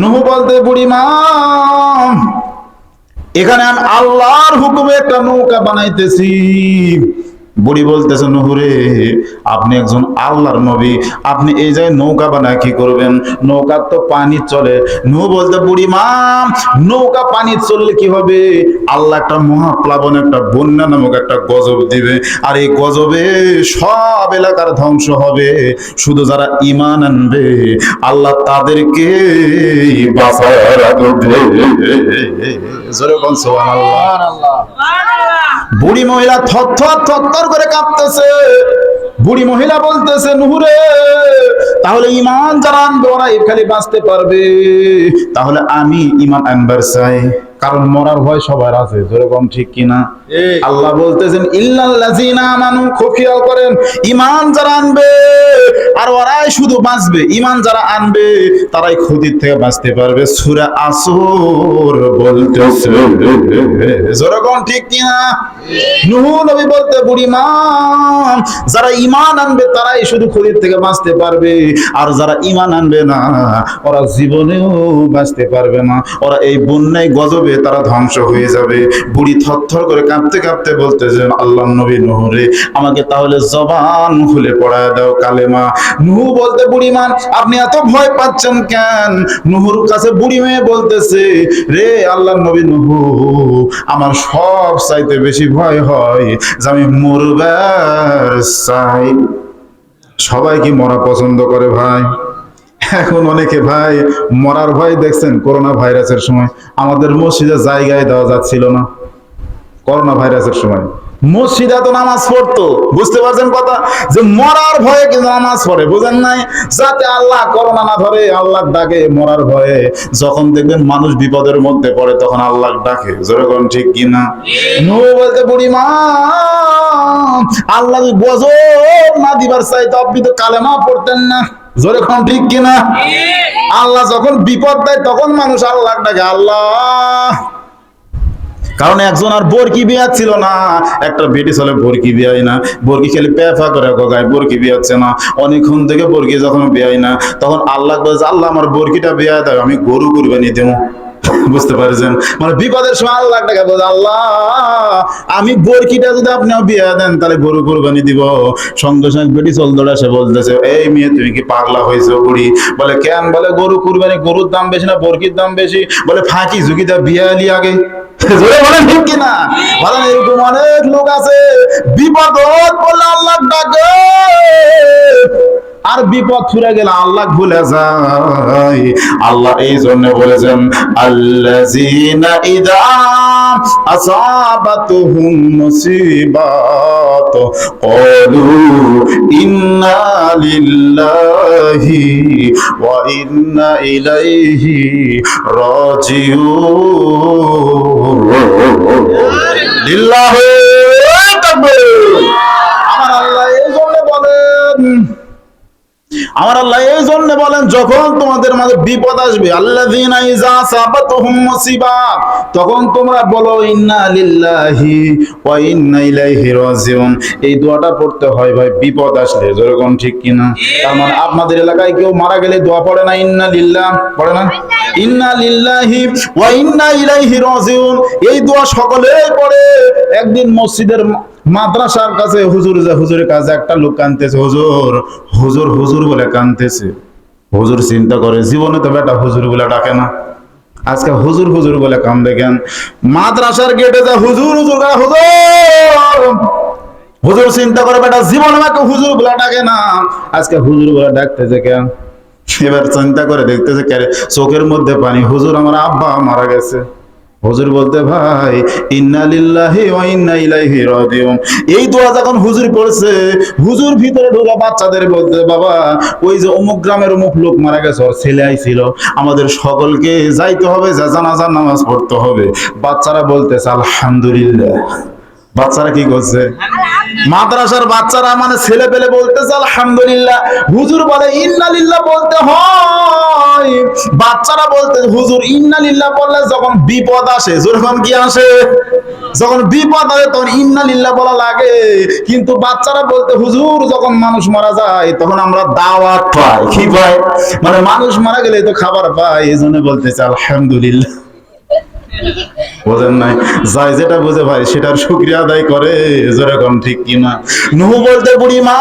নুহু বলতে বুড়ি মা এখানে আমি আল্লাহর হুকুমে একটা নৌকা বানাইতেছি। বুড়ি বলতেছে, নুহুরে, আপনি একজন আল্লাহর নবী। আপনি এই জায়গায় নৌকা বানায় কি করবেন? নৌকা তো পানি চলে। নুহু বলতে, বুড়ি মা, নৌকা পানি চললে কি হবে? আল্লাহ একটা মহাপ্লাবন, একটা বন্যা নামক একটা গজব দিবে। আর এই গজবে সব এলাকার ধ্বংস হবে। শুধু যারা ইমান আনবে, আল্লাহ তাদেরকে বাঁচায় রাখবে। বুড়ি মহিলা থরথর থরথর করে কাঁপতেছে। বুড়ি মহিলা বলতেছে, নুহুরে, তাহলে ইমান যারা আনবে, ওরা খালি বাঁচতে পারবে। তাহলে আমি ইমান আনবার চাই। কারণ মরার ভয় সবার আছে যেরকম ঠিক কিনা। আল্লাহ বলতেছেন ইল্লাল্লাযিনা আমানু খুব খেয়াল করেন ইমান যারা আনবে আর ওরাই শুধু বাঁচবে। ইমান যারা আনবে তারাই ক্ষতির থেকে বাঁচতে পারবে। সূরা আসর বলতেছে। যেরকম ঠিক কিনা। নুহু নবী বলতে বুড়ি মা যারা ইমান আনবে তারাই শুধু ক্ষতির থেকে বাঁচতে পারবে। আর যারা ইমান আনবে না ওরা জীবনেও বাঁচতে পারবে না। ওরা এই বন্যায় গজবে তারা ধ্বংস হয়ে যাবে। বুড়ি থরথর করে কাঁপতে কাঁপতে বলতেছে আল্লাহ নবী নুহুরে আমাকে তাহলে জবান খুলে পড়ায় দাও কালেমা। নুহু বলতে বুড়ি মান, আপনি এত ভয় পাচ্ছেন কেন? নুহুর কাছে বুড়ি মেয়ে বলতেছে, রে আল্লাহ নবী নুহু, আমার সব চাইতে বেশি ভয় হয় যে আমি মরবার চাই। সবাই কি মরা পছন্দ করে ভাই? এখন অনেকে, ভাই, মরার ভয় দেখছেন করোনা ভাইরাসের সময়। আমাদের মসজিদে জায়গায় দেওয়া যাচ্ছিল না করোনা ভাইরাসের সময়। মসজিদে তো নামাজ পড়তো, বুঝতে পারছেন কথা? যে মরার ভয়ে কিন্তু নামাজ পড়ে, বুঝেন নাই? যাতে আল্লাহ করোনা না ধরে, আল্লাহ ডাকে মরার ভয়ে। যখন দেখবেন মানুষ বিপদের মধ্যে পড়ে, তখন আল্লাহ ডাকে। যেরকম ঠিক কিনা নো? বলতে বুড়ি মা আল্লাহ গজব না দিবার চাই তো আপনি তো কালেমা পড়তেন না। জোরে কোন ঠিক কিনা? আল্লাহ যখন বিপদ দেয় তখন মানুষ আল্লাহ ডাকে আল্লাহ! কারণ একজন আর বরকি বিয়া ছিল না। একটা বেটি চলে বরকি বিয়াই না। বরকি খেলে পেফা করে গগায় বরকি বিয়াচ্ছে না। অনেকক্ষণ থেকে বরকি যখন বিয়াই না তখন আল্লাহ বলছে আল্লাহ আমার বরকিটা বিয়া দেয় আমি গরু কুরবানি দেবো। বুঝতে পারছেন? মানে বিপদের সময় আল্লাহ টাকা বলছে আল্লাহ, আমি বরকিটা যদি আপনি বিয়া দেন, তাহলে গরু কুরবানি দিব। সঙ্গে সঙ্গে বেটি চল দৌড়া সে বলতেছে, এই মেয়ে, তুমি কি পাগলা হয়েছো বুড়ি? বলে, কেন? বলে, গরু কুরবানি, গরুর দাম বেশি না, বরকির দাম বেশি। বলে, ফাঁকি, ঝুঁকিটা বিয়া আলি আগে। অনেক লোক আছে, বিপদ বলে আল্লাহ ডাকে। আর বিপদ ছুড়ে গেলে আল্লাহ ভুলে যায়। আল্লাহ এই জন্য বলেছেন আল্লাযীনা ইদা ইলাইহি তাকবীর আমার আল্লাহ এই জন্য বলেন আমার আল্লাহ এই জন্য বলেন, যখন তোমাদের মাঝে বিপদ আসবে ইযা তখন তোমরা বলো, ইন্না এই দোয়াটা পড়তে হয় ভাই, বিপদ আসলে যেরকম ঠিক কিনা? তার মানে আপনাদের এলাকায় কেউ মারা গেলে দোয়া পড়ে না, ইন্না লিল্লাহ পড়ে না? ইন্না লিল্লাহি ওয়া ইন্না ইলাইহি রাজিউন এই দোয়া সকলেই পড়ে। একদিন মসজিদের মাদ্রাসার কাছে হুজুর যে হুজুরের কাছে একটা লোক কানতেছে, হুজুর হুজুর হুজুর বলে কানতেছে। হুজুর চিন্তা করে, জীবনে তো বেটা হুজুর বলে ডাকে না। আজকে হুজুর হুজুর বলে কাম দেখেন মাদ্রাসার গেটে যা হুজুর হুজুর হুজুর হুজুর। চিন্তা করে, বেটা, জীবনে আমাকে হুজুর বলে ডাকে না। আজকে হুজুর বলে ডাকতেছে কেন? এবার চিন্তা করে দেখতেছে চোখের মধ্যে পানি। হুজুর আমার আব্বা মারা গেছে। হুজুর বলতে, ভাই, ইন্না লিল্লাহি ওয়া ইন্না ইলাইহি রাজিউন। এই দোয়া যখন হুজুর পড়ছে, হুজুর ভিতরে ঢোকা বাচ্চাদের বলতে, বাবা, ওই যে অমুক গ্রামের অমুক লোক মারা গেছে, ওর ছেলে আইছিল। আমাদের সকলকে যাইতে হবে, যা জানাজার নামাজ পড়তে হবে। বাচ্চারা বলতেছে, আলহামদুলিল্লাহ। বাচ্চারা কি করছে? মাদ্রাসার বাচ্চারা মানে ছেলে পেলে বলতেছে, আলহামদুলিল্লাহ। হুজুর বলে, ইন্নালিল্লাহ বলতে হয়। বাচ্চারা বলতে, হুজুর, ইন্নালিল্লাহ বললে যখন বিপদ আসে, যখন কি আসে? যখন বিপদ আসে, তখন ইন্না লিল্লাহ বলা লাগে। কিন্তু বাচ্চারা বলতে, হুজুর, যখন মানুষ মারা যায়, তখন আমরা দাওয়াত পাই। কি পাই? মানে মানুষ মারা গেলে তো খাবার পাই এই জন্য বলতেছে, আলহামদুলিল্লাহ। বোঝেন নাই? যাই যেটা বুঝে ভাই, সেটার শুক্রিয়া আদায় করে যেরকম ঠিক কিনা। নুহু বলতে বুড়ি মা